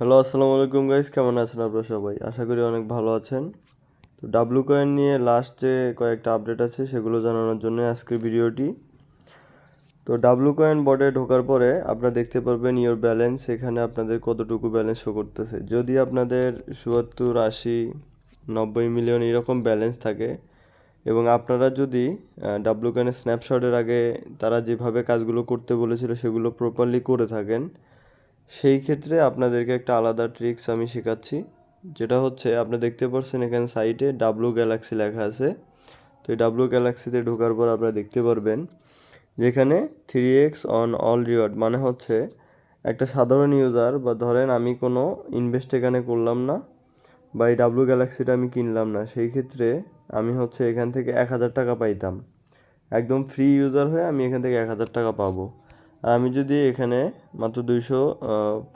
Hello আসসালামু আলাইকুম guys কেমন আছেন আপনারা সবাই? আশা করি অনেক ভালো আছেন। তো ডাব্লু কয়েন নিয়ে লাস্ট যে কয়েকটা আপডেট আছে, সেগুলো জানানোর জন্য আজকের ভিডিওটি। তো ডাব্লু কয়েন বোর্ডে ঢোকার পরে আপনারা দেখতে পারবেন ইওর ব্যালেন্স এখানে আপনাদের কতটুকু ব্যালেন্স শো করতেছে। যদি আপনাদের চুয়াত্তর, আশি, নব্বই মিলিয়ন এরকম ব্যালেন্স থাকে, এবং আপনারা যদি ডাব্লু কয়েনের স্ন্যাপশটের আগে তারা যেভাবে কাজগুলো করতে বলেছিল, সেগুলো প্রপারলি করে থাকেন সেই ক্ষেত্রে আপনাদেরকে একটা আলাদা ট্রিক্স আমি শেখাচ্ছি। যেটা হচ্ছে, আপনি দেখতে পাচ্ছেন এখানে সাইটে ডাব্লু গ্যালাক্সি লেখা আছে। তো এই ডাব্লু গ্যালাক্সিতে ঢোকার পর আপনারা দেখতে পারবেন, যেখানে three x on all reward মানে হচ্ছে, একটা সাধারণ ইউজার বা ধরেন আমি কোনো ইনভেস্ট এখানে করলাম না বা এই ডাব্লু গ্যালাক্সিটা আমি কিনলাম না, সেই ক্ষেত্রে আমি হচ্ছে এখান থেকে এক হাজার টাকা পাইতাম। একদম ফ্রি ইউজার হয়ে আমি এখান থেকে এক হাজার টাকা পাবো। আর আমি যদি এখানে মাত্র দুইশো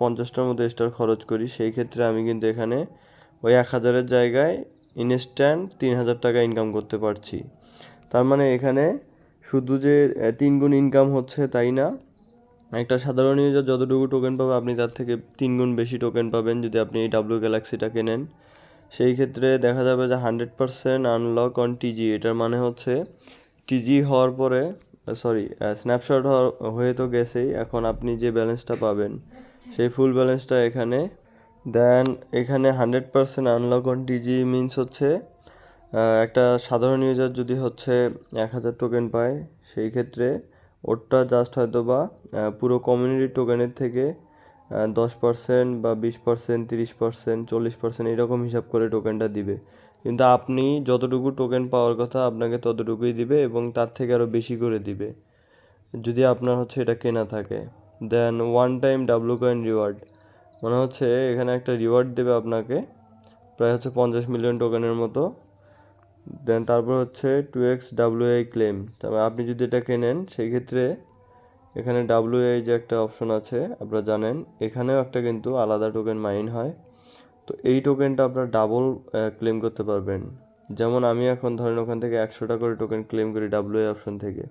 পঞ্চাশটার মতো স্টার খরচ করি, সেই ক্ষেত্রে আমি কিন্তু এখানে ওই এক হাজারের জায়গায় ইনস্ট্যান্ট তিন হাজার টাকা ইনকাম করতে পারছি। তার মানে এখানে শুধু যে তিন গুণ ইনকাম হচ্ছে তাই না, একটা সাধারণ ইউজার যতটুকু টোকেন পাবে আপনি তার থেকে তিন গুণ বেশি টোকেন পাবেন যদি আপনি এই ডাব্লিউ গ্যালাক্সিটা কেনেন সেই ক্ষেত্রে দেখা যাবে যে hundred percent unlock on TG এটার মানে হচ্ছে টিজি হওয়ার পরে সরি স্ন্যাপশট হয়ে তো গেছেই। এখন আপনি যে ব্যালেন্সটা পাবেন, সেই ফুল ব্যালেন্সটা এখানে। দেন এখানে hundred percent unlock on TG means হচ্ছে একটা সাধারণ ইউজার যদি হচ্ছে এক হাজার টোকেন পায়, সেই ক্ষেত্রে ওরটা জাস্ট হয়তো বা পুরো কমিউনিটি টোকেনের থেকে দশ পার্সেন্ট বা বিশ পার্সেন্ট তিরিশ পার্সেন্ট চল্লিশ পার্সেন্ট এরকম হিসাব করে টোকেনটা দিবে। কিন্তু আপনি যতটুকু টোকেন পাওয়ার কথা আপনাকে ততটুকুই দিবে এবং তার থেকে আরও বেশি করে দিবে। যদি আপনার হচ্ছে এটা কেনা থাকে then one time W coin reward মনে হচ্ছে এখানে একটা রিওয়ার্ড দেবে আপনাকে, প্রায় হচ্ছে পঞ্চাশ মিলিয়ন টোকেনের মতো। দেন তারপর হচ্ছে two x W I claim তারপর আপনি যদি এটা কেনেন সেই ক্ষেত্রে এখানে ডাব্লু আই যে একটা অপশন আছে, আপনারা জানেন, এখানেও একটা কিন্তু আলাদা টোকেন মাইন হয়। তো এই টোকেনটা আপনার ডাবল ক্লেম করতে পারবেন। যেমন আমি এখন ধরেন ওখান থেকে একশোটা করে টোকেন ক্লেম করি ডাব্লু আই অপশন থেকে।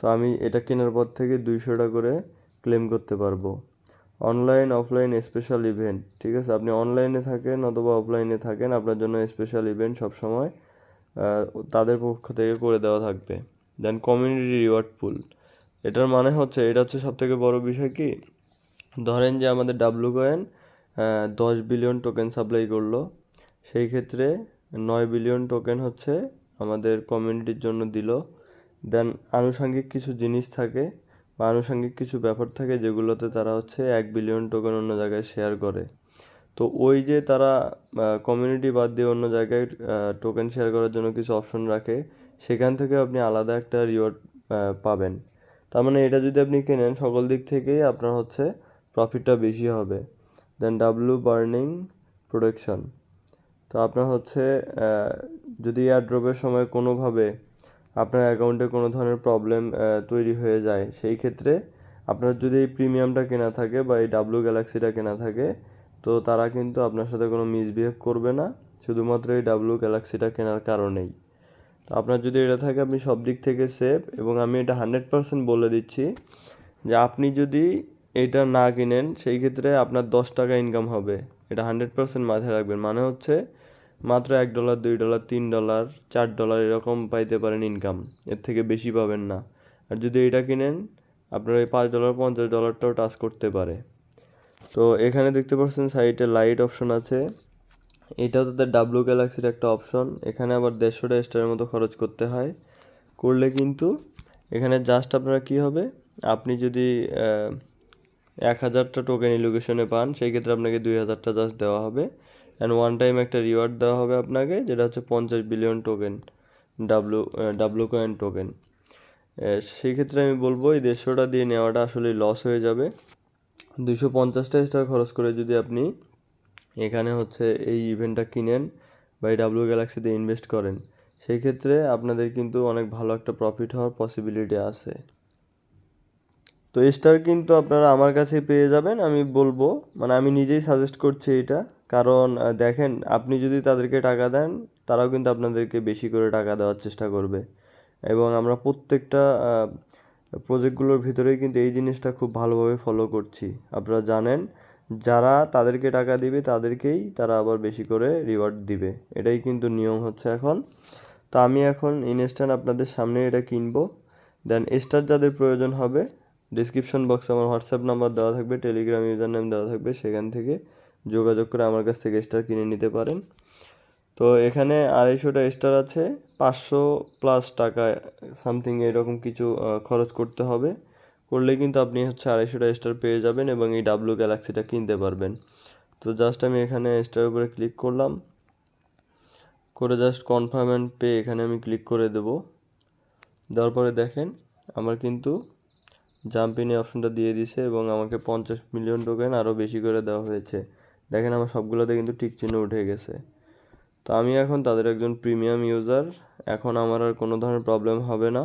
তো আমি এটা কেনার পর থেকে দুইশোটা করে ক্লেম করতে পারব। অনলাইন অফলাইন স্পেশাল ইভেন্ট ঠিক আছে? আপনি অনলাইনে থাকেন অথবা অফলাইনে থাকেন, আপনার জন্য স্পেশাল ইভেন্ট সবসময় তাদের পক্ষ থেকে করে দেওয়া থাকবে। দেন কমিউনিটি রিওয়ার্ড পুল এটার মানে হচ্ছে, এটা হচ্ছে সবথেকে বড় বিষয় কি? ধরেন যে আমাদের ডাব্লু কয়েন দশ বিলিয়ন টোকেন সাপ্লাই করল। সেই ক্ষেত্রে নয় বিলিয়ন টোকেন হচ্ছে আমাদের কমিউনিটির জন্য দিল। দেন আনুষঙ্গিক কিছু জিনিস থাকে বা আনুষঙ্গিক কিছু ব্যাপার থাকে যেগুলোতে তারা হচ্ছে এক বিলিয়ন টোকেন অন্য জায়গায় শেয়ার করে। তো ওই যে তারা কমিউনিটি বাদ দিয়ে অন্য জায়গায় টোকেন শেয়ার করার জন্য কিছু অপশন রাখে, সেখান থেকে আপনি আলাদা একটা রিওয়ার্ড পাবেন। তার মানে এটা যদি আপনি কেনেন, সকল দিক থেকেই আপনার হচ্ছে প্রফিটটা বেশি হবে। দেন ডাব্লু বার্নিং প্রোডাকশন তো আপনার হচ্ছে যদি এয়ারড্রপের সময় কোনোভাবে আপনার অ্যাকাউন্টে কোনো ধরনের প্রবলেম তৈরি হয়ে যায়, সেই ক্ষেত্রে আপনার যদি এই প্রিমিয়ামটা কেনা থাকে বা এই ডাব্লু গ্যালাক্সিটা কেনা থাকে, তো তারা কিন্তু আপনার সাথে কোনো মিসবিহেভ করবে না, শুধুমাত্র এই ডাব্লু গ্যালাক্সিটা কেনার কারণেই। তো আপনার যদি এটা থাকে, আপনি সব দিক থেকে সেফ এবং আমি এটা হান্ড্রেড পারসেন্ট বলে দিচ্ছি যে আপনি যদি এটা না কিনেন, সেই ক্ষেত্রে আপনার দশ টাকা ইনকাম হবে। এটা হান্ড্রেড পারসেন্ট মাথায় রাখবেন। মানে হচ্ছে মাত্র এক ডলার দুই ডলার তিন ডলার চার ডলার এরকম পাইতে পারেন ইনকাম এর থেকে বেশি পাবেন না। আর যদি এটা কিনেন, আপনার ওই পাঁচ ডলার পঞ্চাশ ডলারটাও টাচ করতে পারে। তো এখানে দেখতে পাচ্ছেন সাইটে লাইট অপশন আছে। এটাও তাদের ডাব্লু গ্যালাক্সির একটা অপশন এখানে আবার দেড়শোটা স্টারের মতো খরচ করতে হয়। করলে কিন্তু এখানে জাস্ট আপনারা কী হবে? আপনি যদি এক হাজারটা টোকেন ইলোকেশনে পান সেই ক্ষেত্রে আপনাকে দুই হাজারটা জাস্ট দেওয়া হবে। অ্যান্ড ওয়ান টাইম একটা রিওয়ার্ড দেওয়া হবে আপনাকে, যেটা হচ্ছে পঞ্চাশ billion token W W coin token সেই ক্ষেত্রে আমি বলব, এই দেড়শোটা দিয়ে নেওয়াটা আসলে লস হয়ে যাবে। দুশো পঞ্চাশটা স্টার খরচ করে যদি আপনি এখানে হচ্ছে এই ইভেন্টটা কিনেন বা এই ডাব্লিউ গ্যালাক্সিতে ইনভেস্ট করেন সেই ক্ষেত্রে আপনাদের কিন্তু অনেক ভালো একটা প্রফিট হওয়ার পসিবিলিটি আছে। তো স্টার কিন্তু আপনারা আমার কাছেই পেয়ে যাবেন, আমি বলব। মানে আমি নিজেই সাজেস্ট করছি এটা। কারণ দেখেন, আপনি যদি তাদেরকে টাকা দেন, তারাও কিন্তু আপনাদেরকে বেশি করে টাকা দেওয়ার চেষ্টা করবে। এবং আমরা প্রত্যেকটা প্রজেক্টগুলোর ভিতরেই কিন্তু এই জিনিসটা খুব ভালোভাবে ফলো করছি। আপনারা জানেন, যারা তাদেরকে টাকা দিবে, তাদেরকেই তারা আবার বেশি করে রিওয়ার্ড দিবে। এটাই কিন্তু নিয়ম হচ্ছে এখন। তো আমি এখন ইনস্ট্যান্ট আপনাদের সামনে এটা কিনবো। দেন স্টার যাদের প্রয়োজন হবে ডিসক্রিপশন বক্সে আমার হোয়াটসঅ্যাপ নাম্বার দেওয়া থাকবে টেলিগ্রাম ইউজার নেম দেওয়া থাকবে, সেখান থেকে যোগাযোগ করে আমার কাছ থেকে স্টার কিনে নিতে পারেন। তো এখানে আড়াইশোটা স্টার আছে, পাঁচশো প্লাস টাকা সামথিং এরকম কিছু খরচ করতে হবে। করলে কিন্তু আপনি হচ্ছে আড়াইশোটা স্টার পেয়ে যাবেন এবং এই ডাব্লু গ্যালাক্সিটা কিনতে পারবেন। তো জাস্ট আমি এখানে স্টার উপরে ক্লিক করলাম। করে জাস্ট কনফার্ম অ্যান্ড পে এখানে আমি ক্লিক করে দেব। দেওয়ার পরে দেখেন, আমার কিন্তু জাম্প ইন অপশনটা দিয়ে দিছে এবং আমাকে পঞ্চাশ মিলিয়ন টোকেন আরও বেশি করে দেওয়া হয়েছে। দেখেন আমার সবগুলোতে কিন্তু টিক চিহ্ন উঠে গেছে। তো আমি এখন তাদের একজন প্রিমিয়াম ইউজার এখন আমার আর কোনো ধরনের প্রবলেম হবে না।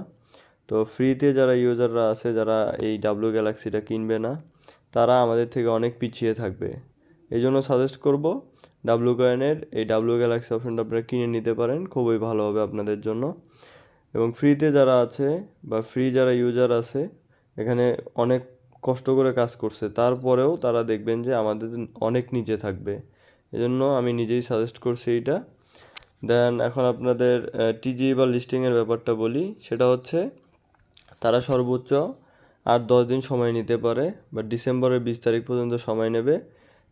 তো ফ্রিতে যারা ইউজাররা আছে, যারা এই ডাব্লু গ্যালাক্সিটা কিনবে না, তারা আমাদের থেকে অনেক পিছিয়ে থাকবে। এই জন্য সাজেস্ট করব ডাব্লু কয়েনের এই ডাব্লু গ্যালাক্সি অপশনটা আপনারা কিনে নিতে পারেন, খুবই ভালো হবে আপনাদের জন্য। এবং ফ্রিতে যারা আছে বা ফ্রি যারা ইউজার আছে এখানে অনেক কষ্ট করে কাজ করছে। তারপরেও তারা দেখবেন যে আমাদের অনেক নিচে থাকবে। এজন্য আমি নিজেই সাজেস্ট করছি এইটা। দেন এখন আপনাদের টিজি বা লিস্টিংয়ের ব্যাপারটা বলি। সেটা হচ্ছে, তারা সর্বোচ্চ আর দশ দিন সময় নিতে পারে, বা ডিসেম্বরের বিশ তারিখ পর্যন্ত সময় নেবে,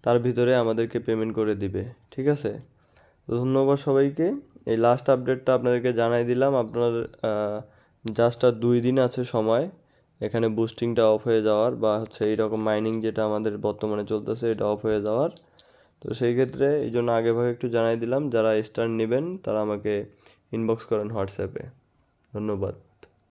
তার ভিতরে আমাদেরকে পেমেন্ট করে দিবে। ঠিক আছে? তো ধন্যবাদ সবাইকে। এই লাস্ট আপডেটটা আপনাদেরকে জানাই দিলাম। আপনার জাস্ট আর দুই দিন আছে সময়। এখানে বুস্টিংটা অফ হয়ে যাওয়ার বা হচ্ছে এই রকম মাইনিং যেটা আমাদের বর্তমানে চলতেছে এটা অফ হয়ে যাওয়ার। তো সেই ক্ষেত্রে এই জন্য আগে ভাগে একটু জানাই দিলাম, যারা স্টার নেবেন তারা আমাকে ইনবক্স করেন হোয়াটসঅ্যাপে ধন্যবাদ।